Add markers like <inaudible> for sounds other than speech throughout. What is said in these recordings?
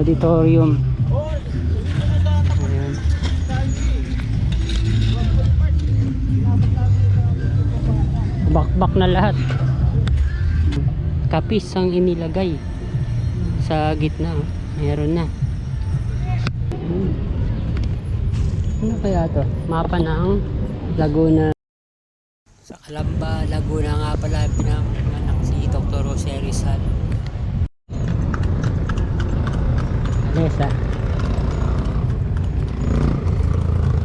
auditorium. Ayan. Bakbak na lahat. Kapis ang inilagay sa gitna. Meron na. Hmm. Ano kaya to? Mapa ng Laguna. Sa Calamba, Laguna nga pala pinanganak si Dr. Jose Rizal. Alesa.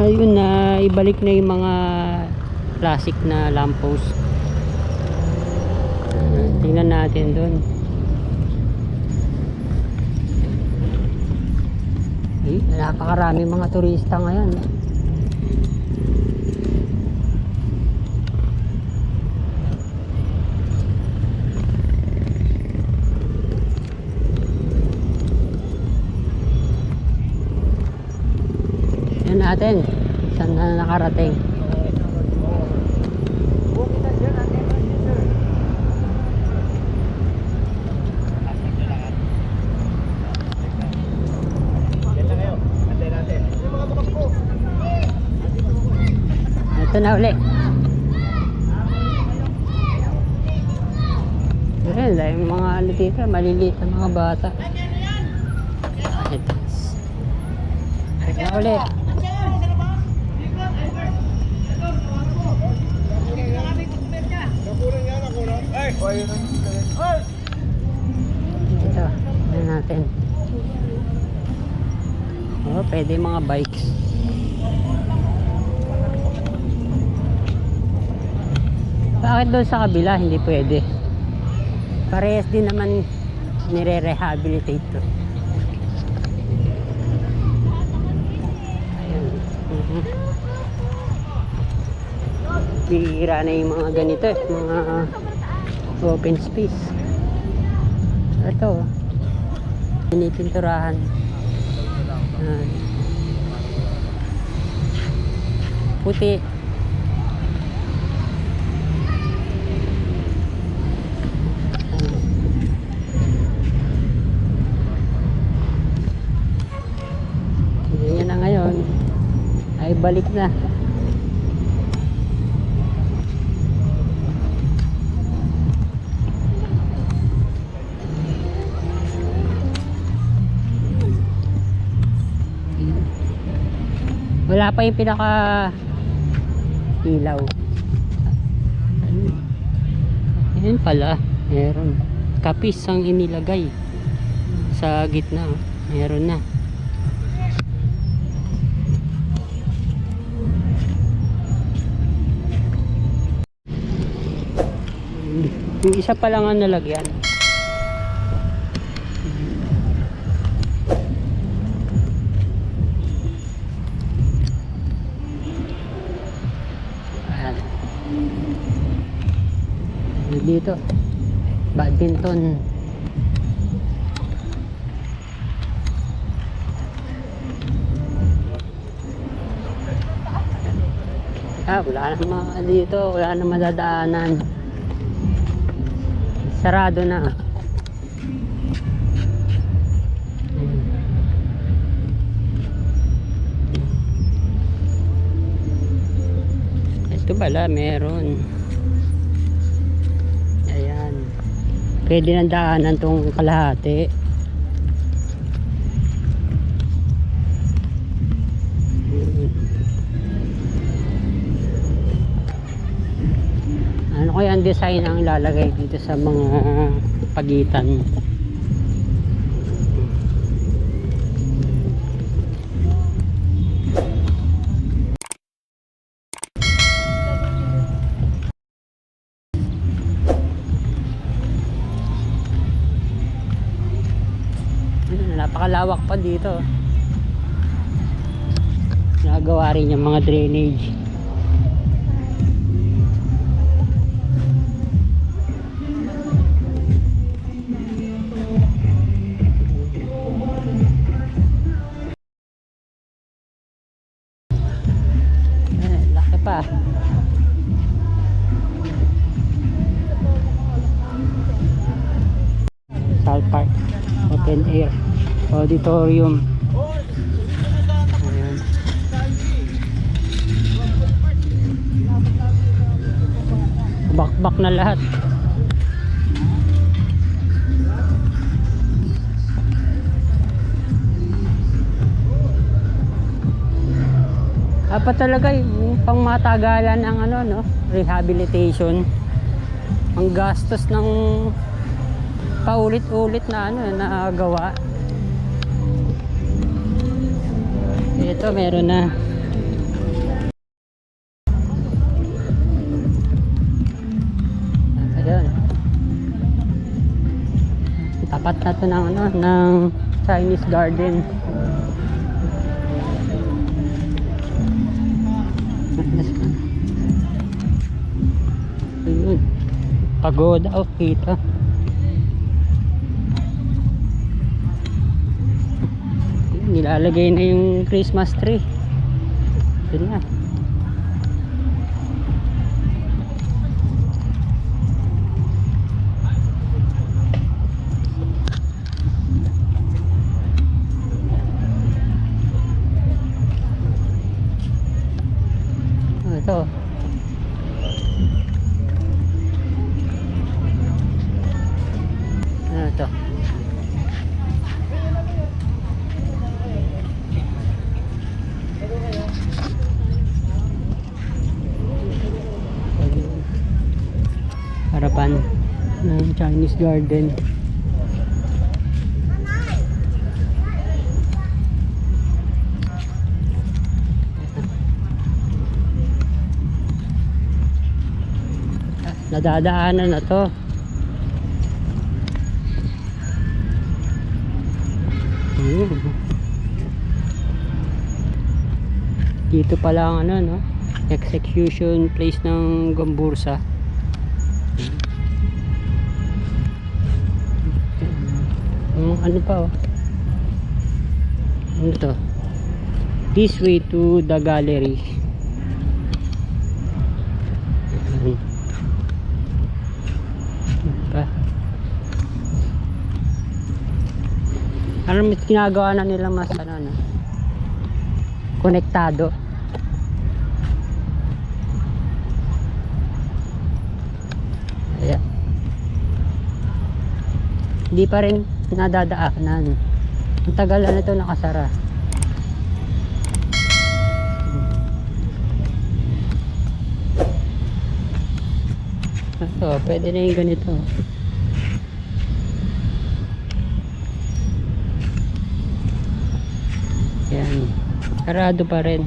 Ayun na, ibalik na yung mga classic na lamppost. Tingnan natin doon. Eh, napakarami mga turista ngayon. Natin. Saan na nakarating? Ito na uli. Ayan, dahil mga ano dito, maliliit na mga bata. Ito. Na uli. Ito, ano natin. Oh, pwede mga bikes. Bakit doon sa kabila hindi pwede? Parehas din naman nire-rehabilitate to. Ayan. Mhm. Bihira na yung mga ganito, eh, mga open space. Ito, pinipinturahan. Ayan. Puti. Ganyan na ngayon. Ay balik na. Wala pa yung pinaka ilaw. Ayun. Pala. Meron. Kapis ang inilagay sa gitna. Meron na. Yung isa pa lang ang nalagyan. Ayan. Ano Dito. Badminton. Ah, wala naman dito. Wala na madadaanan. Sarado na. Ito pala, meron. Ayan. Pwede nang daanan tong kalahati. Ano kaya ang design ang ilalagay dito sa mga pagitan? Napakalawak pa dito. Nagawa rin yung mga drainage. Eh, laki pa. South Park. Open air. Auditorium. Bakbak na lahat. Apa talaga yung pang matagalan ang ano no, rehabilitation. Ang gastos ng paulit-ulit na ano na gawa. Ito meron na. Ayan. Tapat na to ng ano ng Chinese garden. Ayun. Pagoda o kita. Nilalagay na yung Christmas tree. Ito na. Oh, Ito. Ano to? Harapan ng Chinese garden. Nadadaanan na to. Dito pala ang ano no, execution place ng Gambursa. Ano pa oh. Ano to? This way to the gallery. Ano mas ginagawa na nila mas ano no? Konektado. Ayan. Hindi pa rin nadadaanan. Ang tagal na ito nakasara. Ito, pwede na yung ganito. Yan. Sarado pa rin.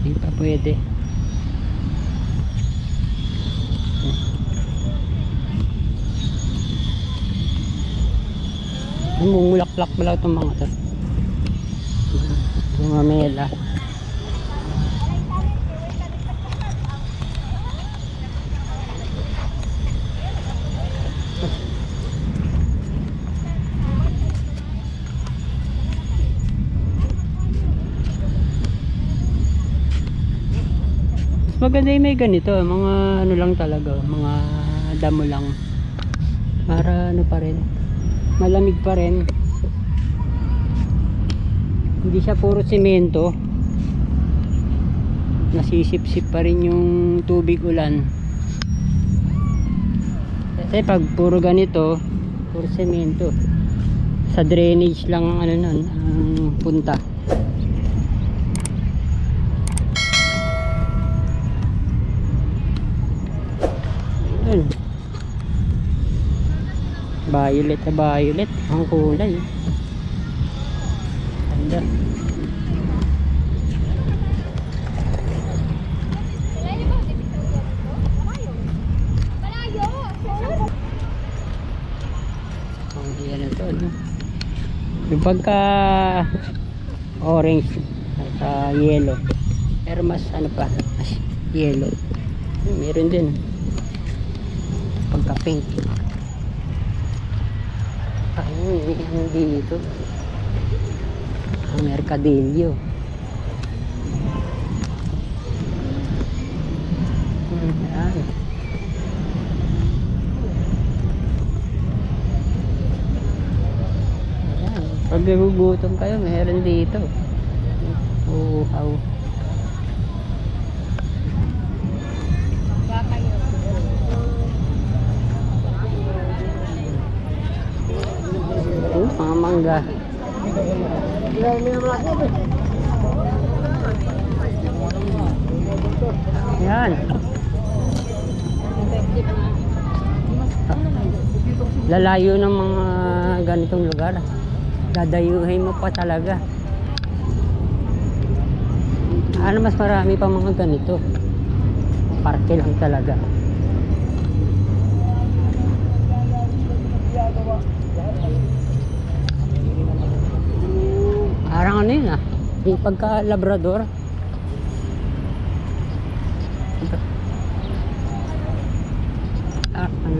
Hindi pa pwede. Mumulaklak pala itong mga to. Mga mela. Mas maganda yung may ganito, mga ano lang talaga, mga damo lang. Para ano pa rin, malamig pa rin. Hindi siya puro semento. Nasisip-sip pa rin yung tubig ulan. Kasi pag puro ganito, puro semento. Sa drainage lang ang ano nun, ang punta. Yun. Violet na violet. Ang kulay. Ganda. Ang yan ito, no? Yung pagka orange at yellow. Pero mas ano pa, mas yellow. Meron din. Pagka pink. Ayun, hindi ito. Ang Mercadillo. Hmm, yan. Pag nagugutom kayo, meron dito. Uhaw. Oh, mga mangga. Yan. Lalayo ng mga ganitong lugar. Dadayuhin mo pa talaga. Ano mas marami pa mga ganito. Parke lang talaga. Ano yun ah. Yung pagka labrador. Ah, ano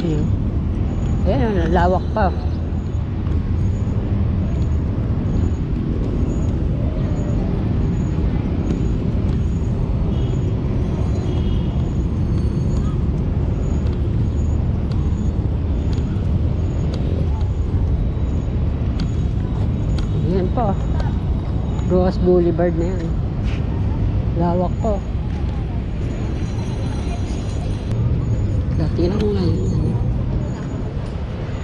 yun? Ayan, lawak pa. Po. Roas Boulevard na yan. Lawak po. Dati lang ngayon.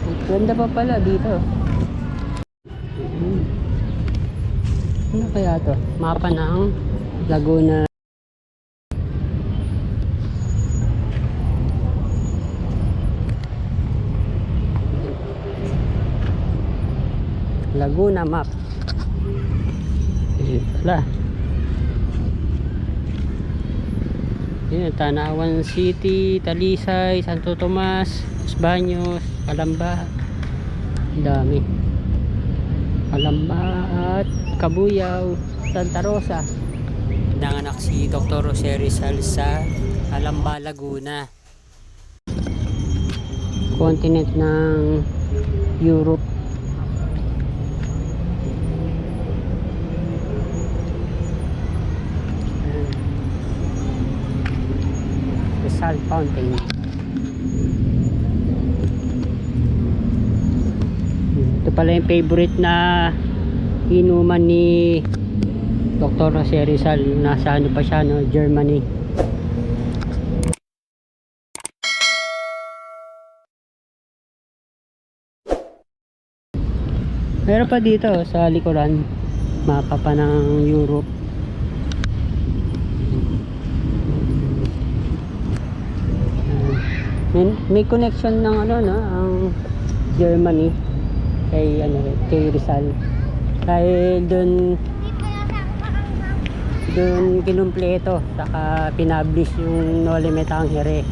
Ang ganda pa pala dito. Mm. Ano kaya to? Mapa ng Laguna. Laguna map. Pala. Yun, Tanawan City, Talisay, Santo Tomas, Los Baños, Calamba. Ang dami. Calamba at Kabuyaw, Santa Rosa. Nanganak si Dr. Jose Rizal sa Calamba, Laguna. Continent ng Europe. Rizal Fountain. Ito pala yung favorite na inuman ni Dr. Jose Rizal. Nasa ano pa siya, no? Germany. Meron pa dito sa likuran. Mapa pa ng Europe. May, may connection ng ano no? Ang Germany. Kay ano kay Rizal. Dahil doon doon kinumpleto saka pinablish yung No Limit ang Here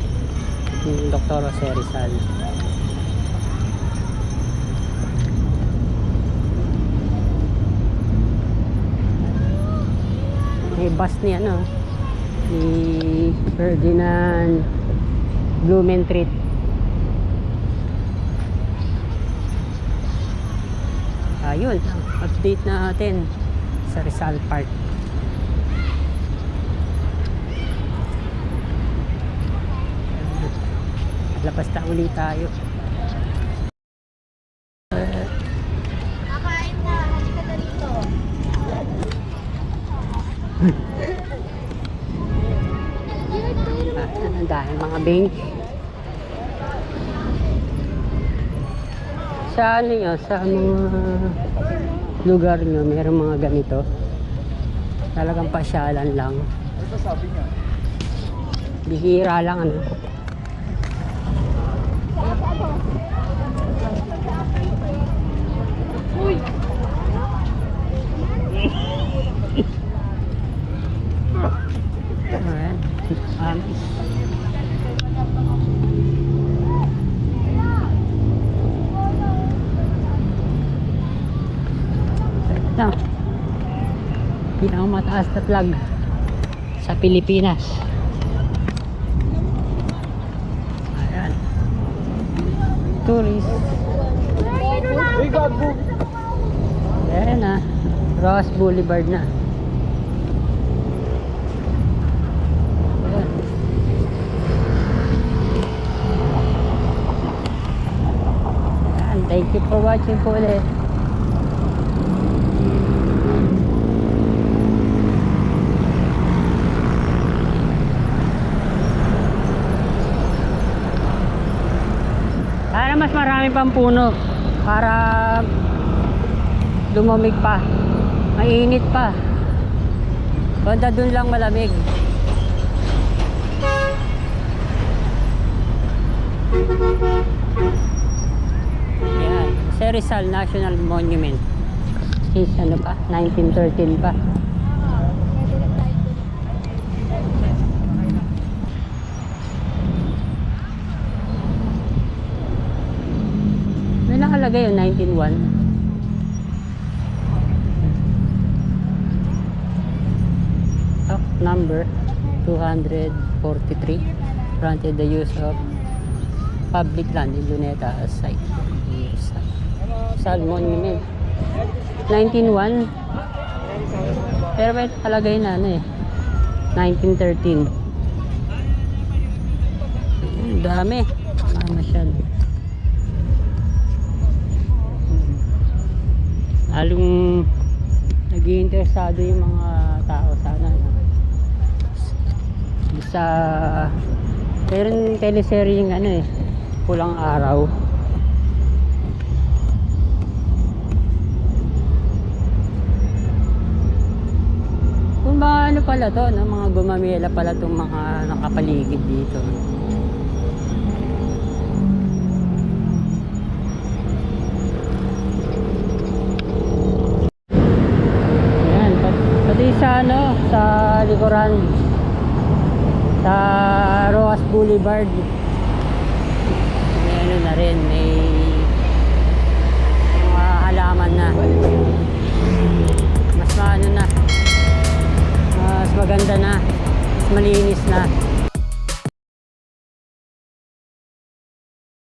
ng Dr. Jose Rizal. May bus ni ano ni Ferdinand Blumentritt ayun update natin sa Rizal Park. Labas na ulit tayo dahil mga bench sa ano nyo, sa mga lugar nyo, meron mga ganito. Talagang pasyalan lang. Ito sabi niya. bihira lang ano? <laughs> Alright. Um, ito. Pinakamataas na flag sa Pilipinas. Ayan. Tourist. Ayan na. Ross Boulevard na. Thank you for watching po ulit. Sana mas marami pang puno para lumamig pa. Mainit pa. Banda dun lang malamig. Yan. Sa Rizal National Monument. Since ano pa? 1913 pa. May nakalagay yung 1901. Up number 243 granted the use of public land in Luneta as site. Yes. Sal Monument. 1901. Pero may nakalagay na ano eh. 1913. Ang dami. Ah, masyado. Halong nag-iinteresado yung mga tao sana. no? Sa meron teleserye yung ano eh, pulang araw. Kung ba ano pala to, no? mga gumamela pala itong mga nakapaligid dito. Yan, pat- pati sa ano, sa likuran. Sa Roas Boulevard. May ano na rin, may mga halaman na. Mas maano na. Mas maganda na. Mas malinis na.